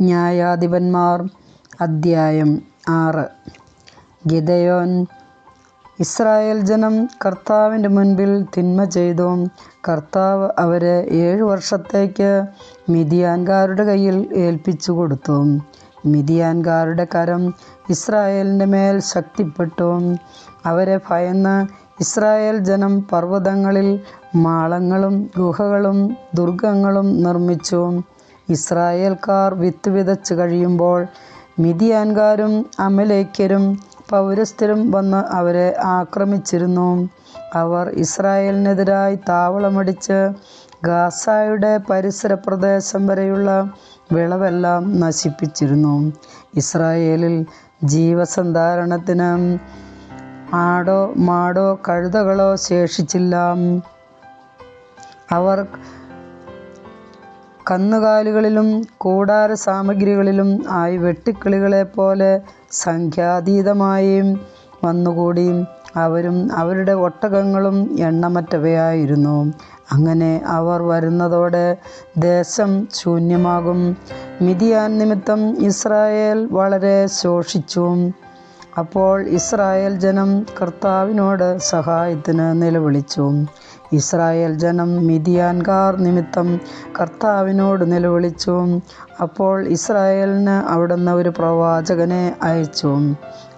ന്യായാധിപന്മാർ. അദ്ധ്യായം ആറ്. ഗിതയോൻ ഇസ്രായേൽ ജനം കർത്താവിന്റെ മുൻപിൽ തിന്മ ചെയ്തു. കർത്താവ് അവരെ ഏഴു വർഷത്തേക്ക് മിതിയാൻകാരുടെ കയ്യിൽ ഏൽപ്പിച്ചു കൊടുത്തു. മിതിയാൻകാരുടെ കരം ഇസ്രായേലിന്റെ മേൽ ശക്തിപ്പെട്ടു. അവരെ ഭയന്ന് ഇസ്രായേൽ ജനം പർവതങ്ങളിൽ മാളങ്ങളും ഗുഹകളും ദുർഗങ്ങളും നിർമ്മിച്ചു. ഇസ്രായേൽക്കാർ വിത്ത് വിതച്ച് കഴിയുമ്പോൾ മിതിയാൻകാരും അമലേക്യരും പൗരസ്ഥരും വന്ന് അവരെ ആക്രമിച്ചിരുന്നു. അവർ ഇസ്രായേലിനെതിരായി താവളമടിച്ച് ഗാസായുടെ പരിസര പ്രദേശം വരെയുള്ള വിളവെല്ലാം നശിപ്പിച്ചിരുന്നു. ഇസ്രായേലിൽ ജീവസന്ധാരണത്തിന് ആടോ മാടോ കഴുതകളോ ശേഷിച്ചില്ല. അവർ കന്നുകാലികളിലും കൂടാര സാമഗ്രികളിലും ആയി വെട്ടുക്കിളികളെപ്പോലെ സംഖ്യാതീതമായി വന്നുകൂടി. അവരും അവരുടെ ഒട്ടകങ്ങളും എണ്ണമറ്റവയായിരുന്നു. അങ്ങനെ അവർ വരുന്നതോടെ ദേശം ശൂന്യമാകും. മിദ്യാൻ നിമിത്തം ഇസ്രായേൽ വളരെ ശോഷിച്ചു. അപ്പോൾ ഇസ്രായേൽ ജനം കർത്താവിനോട് സഹായത്തിന് നിലവിളിച്ചു. ഇസ്രായേൽ ജനം മിതിയാൻകാർ നിമിത്തം കർത്താവിനോട് നിലവിളിച്ചു. അപ്പോൾ ഇസ്രായേലിന് അവിടുന്ന് ഒരു പ്രവാചകനെ അയച്ചു.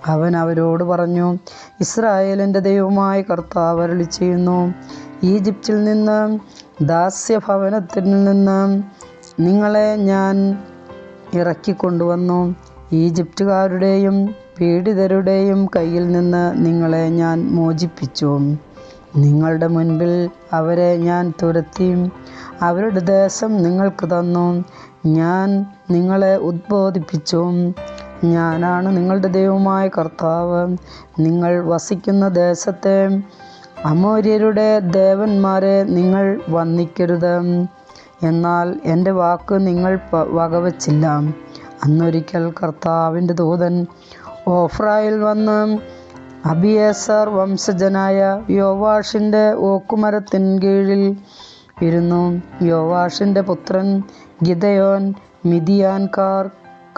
അവൻ അവരോട് പറഞ്ഞു ഇസ്രായേലിന്റെ ദൈവമായ കർത്താവ് അരുളി ചെയ്യുന്നു ഈജിപ്തിൽ നിന്ന് ദാസ്യഭവനത്തിൽ നിന്ന് നിങ്ങളെ ഞാൻ ഇറക്കിക്കൊണ്ടുവന്നു. ഈജിപ്തുകാരുടെയും പീഡിതരുടെയും കയ്യിൽ നിന്ന് നിങ്ങളെ ഞാൻ മോചിപ്പിച്ചു. നിങ്ങളുടെ മുൻപിൽ അവരെ ഞാൻ തുരത്തി. അവരുടെ ദേശം നിങ്ങൾക്ക് തന്നു. ഞാൻ നിങ്ങളെ ഉദ്ബോധിപ്പിച്ചു. ഞാനാണ് നിങ്ങളുടെ ദൈവമായ കർത്താവ്. നിങ്ങൾ വസിക്കുന്ന ദേശത്തെ അമോര്യരുടെ ദേവന്മാരെ നിങ്ങൾ വന്ദിക്കരുത്. എന്നാൽ എന്റെ വാക്ക് നിങ്ങൾ വകവച്ചില്ല. അന്നൊരിക്കൽ കർത്താവിന്റെ ദൂതൻ ഓഫ്രായിൽ വന്ന് അബിയേസർ വംശജനായ യോവാഷിന്റെ ഓക്കുമരത്തിൻ കീഴിൽ ഇരുന്നു. യോവാഷിന്റെ പുത്രൻ ഗിതയോൻ മിതിയാൻകാർ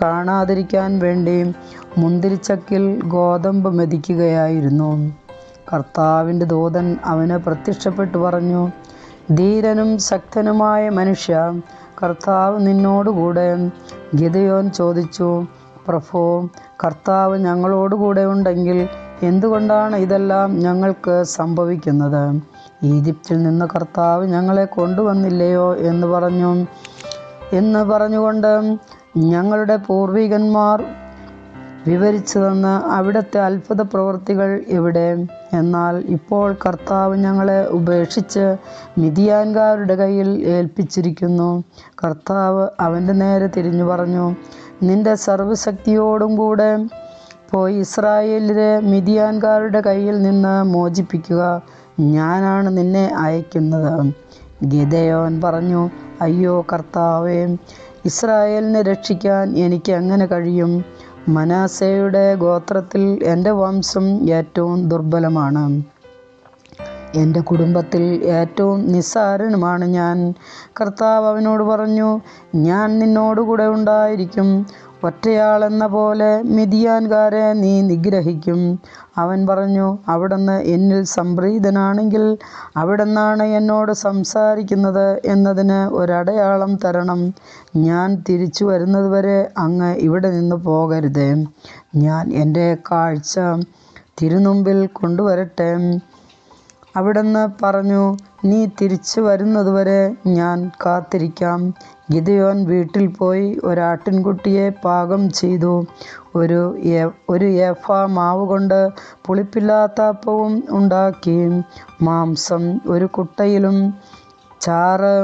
കാണാതിരിക്കാൻ വേണ്ടി മുന്തിരിച്ചക്കിൽ ഗോതമ്പ് മെതിക്കുകയായിരുന്നു. കർത്താവിന്റെ ദൂതൻ അവന് പ്രത്യക്ഷപ്പെട്ടു പറഞ്ഞു ധീരനും ശക്തനുമായ മനുഷ്യ കർത്താവ് നിന്നോടുകൂടെ ഗിതയോൻ ചോദിച്ചു പ്രഭോ കർത്താവ് ഞങ്ങളോടുകൂടെ ഉണ്ടെങ്കിൽ എന്തുകൊണ്ടാണ് ഇതെല്ലാം ഞങ്ങൾക്ക് സംഭവിക്കുന്നത്? ഈജിപ്തിൽ നിന്ന് കർത്താവ് ഞങ്ങളെ കൊണ്ടുവന്നില്ലയോ എന്ന് പറഞ്ഞു. എന്ന് പറഞ്ഞുകൊണ്ട് ഞങ്ങളുടെ പൂർവികന്മാർ വിവരിച്ചു തന്ന അവിടുത്തെ അത്ഭുത പ്രവൃത്തികൾ എവിടെ? എന്നാൽ ഇപ്പോൾ കർത്താവ് ഞങ്ങളെ ഉപേക്ഷിച്ച് മിതിയാൻകാരുടെ കയ്യിൽ ഏൽപ്പിച്ചിരിക്കുന്നു. കർത്താവ് അവന്റെ നേരെ തിരിഞ്ഞു പറഞ്ഞു നിന്റെ സർവശക്തിയോടും കൂടെ പോയി ഇസ്രായേലിലെ മിതിയാൻകാരുടെ കയ്യിൽ നിന്ന് മോചിപ്പിക്കുക. ഞാനാണ് നിന്നെ അയക്കുന്നത്. ഗിതയോൻ പറഞ്ഞു അയ്യോ കർത്താവേ ഇസ്രായേലിനെ രക്ഷിക്കാൻ എനിക്ക് എങ്ങനെ കഴിയും? മനാസയുടെ ഗോത്രത്തിൽ എന്റെ വംശം ഏറ്റവും ദുർബലമാണ്. എന്റെ കുടുംബത്തിൽ ഏറ്റവും നിസ്സാരനുമാണ് ഞാൻ. കർത്താവ് അവനോട് പറഞ്ഞു ഞാൻ നിന്നോടുകൂടെ ഉണ്ടായിരിക്കും. ഒറ്റയാളെന്ന പോലെ മിതിയാൻകാരെ നീ നിഗ്രഹിക്കും. അവൻ പറഞ്ഞു അവിടുന്ന് എന്നിൽ സംപ്രീതനാണെങ്കിൽ അവിടുന്നാണ് എന്നോട് സംസാരിക്കുന്നത് എന്നതിന് ഒരടയാളം തരണം. ഞാൻ തിരിച്ചു വരുന്നതുവരെ അങ്ങ് ഇവിടെ നിന്ന് പോകരുത്. ഞാൻ എന്റെ കാഴ്ച തിരുനുമ്പിൽ കൊണ്ടുവരട്ടെ. അവിടുന്ന് പറഞ്ഞു നീ തിരിച്ചു വരുന്നതുവരെ ഞാൻ കാത്തിരിക്കാം. ഗിദയോൻ വീട്ടിൽ പോയി ഒരാട്ടിൻകുട്ടിയെ പാകം ചെയ്തു. ഒരു ഒരു ഏഫ മാവ് കൊണ്ട് പുളിപ്പില്ലാത്ത അപ്പവും ഉണ്ടാക്കി. മാംസം ഒരു കുട്ടയിലും ചാറ്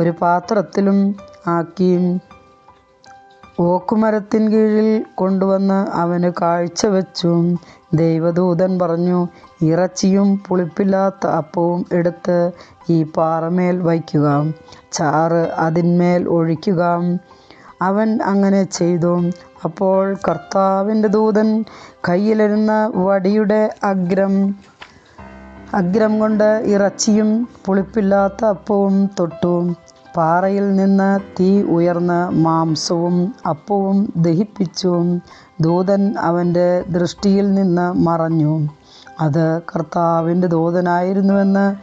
ഒരു പാത്രത്തിലും ആക്കി. ഓക്കുമരത്തിൻ കീഴിൽ കൊണ്ടുവന്ന് അവന് കാഴ്ചവെച്ചു ദൈവദൂതൻ പറഞ്ഞു ഇറച്ചിയും പുളിപ്പില്ലാത്ത അപ്പവും എടുത്ത് ഈ പാറമേൽ വയ്ക്കുക. ചാറ് അതിന്മേൽ ഒഴിക്കുക. അവൻ അങ്ങനെ ചെയ്തു. അപ്പോൾ കർത്താവിന്റെ ദൂതൻ കയ്യിലിരുന്ന വടിയുടെ അഗ്രം അഗ്രം കൊണ്ട് ഇറച്ചിയും പുളിപ്പില്ലാത്ത അപ്പവും തൊട്ടു. പാറയിൽ നിന്ന് തീ ഉയർന്ന് മാംസവും അപ്പവും ദഹിപ്പിച്ചു. ദൂതൻ അവന്റെ ദൃഷ്ടിയിൽ നിന്ന് മറഞ്ഞു. അത് കർത്താവിന്റെ ദൂതനായിരുന്നുവെന്ന്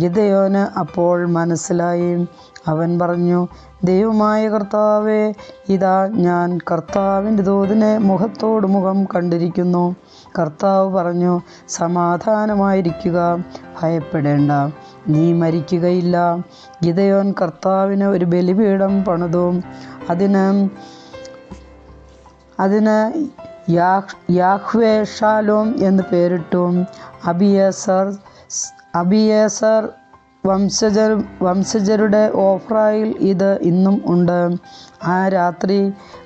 ഗിതയോന് അപ്പോൾ മനസ്സിലായി. അവൻ പറഞ്ഞു ദൈവമായ കർത്താവേ ഇതാ ഞാൻ കർത്താവിന്റെ ദൂതനെ മുഖത്തോട് മുഖം കണ്ടിരിക്കുന്നു. കർത്താവ് പറഞ്ഞു സമാധാനമായിരിക്കുക ഭയപ്പെടേണ്ട. നീ മരിക്കുകയില്ല. ഗിതയോൻ കർത്താവിന് ഒരു ബലിപീഠം പണിതു. അതിന് അതിന് യാഹ്വേഷാലോം യാഹ്വേ ഷാലോം എന്ന് പേരിട്ടു. അബിയസർ അബിയേസർ വംശജർ വംശജരുടെ ഓഫ്രായിൽ ഇത് ഇന്നും ഉണ്ട്. ആ രാത്രി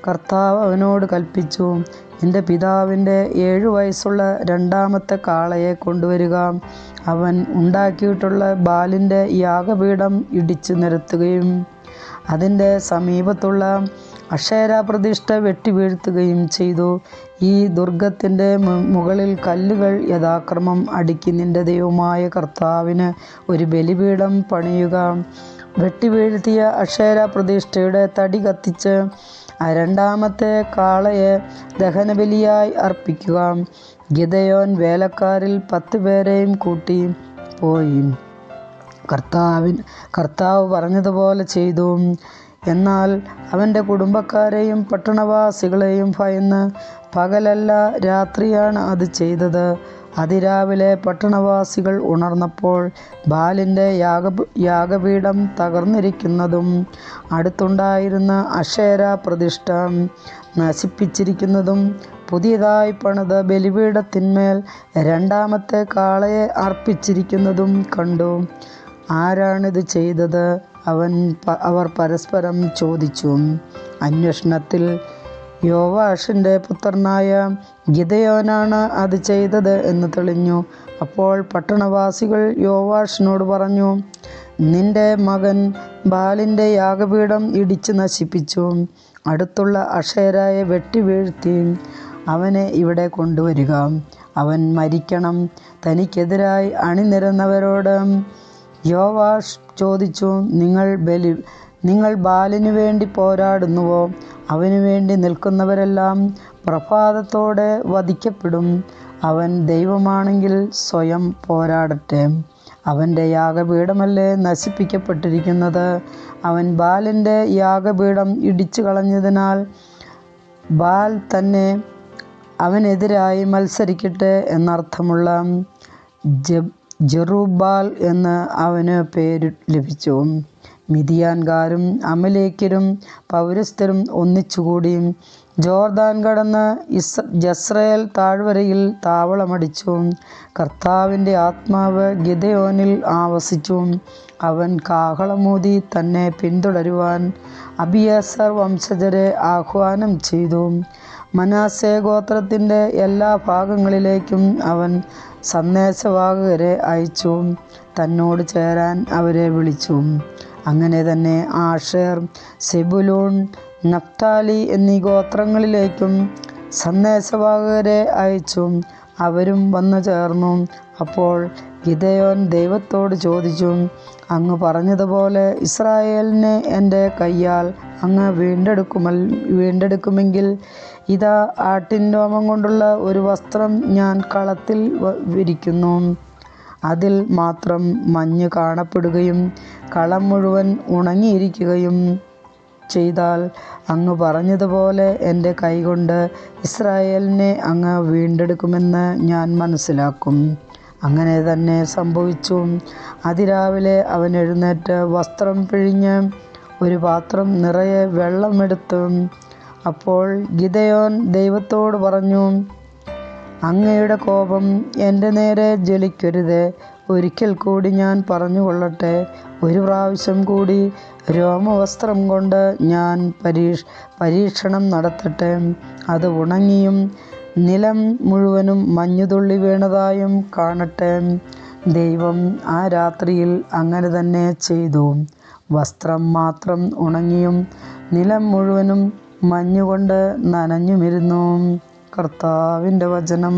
കർത്താവ് അവനോട് കൽപ്പിച്ചു എന്റെ പിതാവിന്റെ ഏഴു വയസ്സുള്ള രണ്ടാമത്തെ കാളയെ കൊണ്ടുവരിക. അവൻ ഉണ്ടാക്കിയിട്ടുള്ള ബാലിന്റെ യാഗപീഠം ഇടിച്ചു നിരത്തുകയും അതിന്റെ സമീപത്തുള്ള അക്ഷേര പ്രതിഷ്ഠ വെട്ടി വീഴ്ത്തുകയും ചെയ്തു. ഈ ദുർഗത്തിന്റെ മുകളിൽ കല്ലുകൾ യഥാക്രമം അടുക്കി നിന്റെ ദൈവമായ കർത്താവിന് ഒരു ബലിപീഠം പണിയുക. വെട്ടി വീഴ്ത്തിയ അക്ഷേര പ്രതിഷ്ഠയുടെ തടി കത്തിച്ച് രണ്ടാമത്തെ കാളയെ ദഹനബലിയായി അർപ്പിക്കുക. ഗിതയോൻ വേലക്കാരിൽ പത്ത് പേരെയും കൂട്ടി പോയി. കർത്താവിൻ കർത്താവ് പറഞ്ഞതുപോലെ ചെയ്തു. എന്നാൽ അവന്റെ കുടുംബക്കാരെയും പട്ടണവാസികളെയും ഭയന്ന് പകലല്ല രാത്രിയാണ് അത് ചെയ്തത്. അതിരാവിലെ പട്ടണവാസികൾ ഉണർന്നപ്പോൾ ബാലിന്റെ യാഗ യാഗപീഠം തകർന്നിരിക്കുന്നതും അടുത്തുണ്ടായിരുന്ന അക്ഷേര പ്രതിഷ്ഠ നശിപ്പിച്ചിരിക്കുന്നതും പുതിയതായി പണിത ബലിപീഠത്തിന്മേൽ രണ്ടാമത്തെ കാളയെ അർപ്പിച്ചിരിക്കുന്നതും കണ്ടു. ആരാണിത് ചെയ്തത്? അവർ പരസ്പരം ചോദിച്ചു അന്വേഷണത്തിൽ യോവാഷിന്റെ പുത്രനായ ഗിതയോനാണ് അത് ചെയ്തത് എന്ന് തെളിഞ്ഞു. അപ്പോൾ പട്ടണവാസികൾ യോവാഷിനോട് പറഞ്ഞു നിന്റെ മകൻ ബാലിന്റെ യാഗപീഠം ഇടിച്ചു നശിപ്പിച്ചു. അടുത്തുള്ള അക്ഷയരായ വെട്ടി വീഴ്ത്തി അവനെ ഇവിടെ കൊണ്ടുവരിക. അവൻ മരിക്കണം. തനിക്കെതിരായി അണിനിരന്നവരോട് യോവാഷ് ചോദിച്ചു നിങ്ങൾ ബലി നിങ്ങൾ ബാലിനു വേണ്ടി പോരാടുന്നുവോ? അവനു വേണ്ടി നിൽക്കുന്നവരെല്ലാം പ്രഭാതത്തോടെ വധിക്കപ്പെടും. അവൻ ദൈവമാണെങ്കിൽ സ്വയം പോരാടട്ടെ. അവന്റെ യാഗപീഠമല്ലേ നശിപ്പിക്കപ്പെട്ടിരിക്കുന്നത്? അവൻ ബാലിന്റെ യാഗപീഠം ഇടിച്ചു കളഞ്ഞതിനാൽ ബാൽ തന്നെ അവനെതിരായി മത്സരിക്കട്ടെ എന്നർത്ഥമുള്ള ജബ് ജെറുബാൽ എന്ന് അവന് പേര് ലഭിച്ചു. മിതിയാൻകാരും അമലേക്കരും പൗരസ്ഥരും ഒന്നിച്ചുകൂടി ജോർദാൻ കടന്ന് ഇസ് ജസ്രയേൽ താഴ്വരയിൽ താവളമടിച്ചു. കർത്താവിന്റെ ആത്മാവ് ഗിതയോനിൽ ആവസിച്ചു. അവൻ കാഹളമൂതി തന്നെ പിന്തുടരുവാൻ അബിയസർ വംശജരെ ആഹ്വാനം ചെയ്തു. മനാസെ ഗോത്രത്തിന്റെ എല്ലാ ഭാഗങ്ങളിലേക്കും അവൻ സന്ദേശവാഹകരെ അയച്ചു. തന്നോട് ചേരാൻ അവരെ വിളിച്ചു. അങ്ങനെ തന്നെ ആഷേർ സെബുലൂൺ നഫ്താലി എന്നീ ഗോത്രങ്ങളിലേക്കും സന്ദേശവാഹകരെ അയച്ചു. അവരും വന്നു ചേർന്നു. അപ്പോൾ ഗിതയോൻ ദൈവത്തോട് ചോദിച്ചു അങ്ങ് പറഞ്ഞതുപോലെ ഇസ്രായേലിനെ എന്റെ കയ്യാൽ അങ്ങ് വീണ്ടെടുക്കുമ വീണ്ടെടുക്കുമെങ്കിൽ ഇതാ ആട്ടിൻ രോമം കൊണ്ടുള്ള ഒരു വസ്ത്രം ഞാൻ കളത്തിൽ വിരിക്കുന്നു. അതിൽ മാത്രം മഞ്ഞ് കാണപ്പെടുകയും കളം മുഴുവൻ ഉണങ്ങിയിരിക്കുകയും ചെയ്താൽ അങ്ങ് പറഞ്ഞതുപോലെ എന്റെ കൈകൊണ്ട് ഇസ്രായേലിനെ അങ്ങ് വീണ്ടെടുക്കുമെന്ന് ഞാൻ മനസ്സിലാക്കും. അങ്ങനെ തന്നെ സംഭവിച്ചു. അതിരാവിലെ അവൻ എഴുന്നേറ്റ് വസ്ത്രം പിഴിഞ്ഞ് ഒരു പാത്രം നിറയെ വെള്ളമെടുത്തു. അപ്പോൾ ഗിതയോൻ ദൈവത്തോട് പറഞ്ഞു അങ്ങയുടെ കോപം എന്റെ നേരെ ജ്വലിക്കരുത്. ഒരിക്കൽ കൂടി ഞാൻ പറഞ്ഞുകൊള്ളട്ടെ. ഒരു പ്രാവശ്യം കൂടി രോമവസ്ത്രം കൊണ്ട് ഞാൻ പരീക്ഷ പരീക്ഷണം നടത്തട്ടെ. അത് ഉണങ്ങിയും നിലം മുഴുവനും മഞ്ഞുതുള്ളി വീണതായും കാണട്ടെ. ദൈവം ആ രാത്രിയിൽ അങ്ങനെ തന്നെ ചെയ്തു. വസ്ത്രം മാത്രം ഉണങ്ങിയും നിലം മുഴുവനും മഞ്ഞുകൊണ്ട് നനഞ്ഞുമിരുന്നു. കർത്താവിന്റെ വചനം.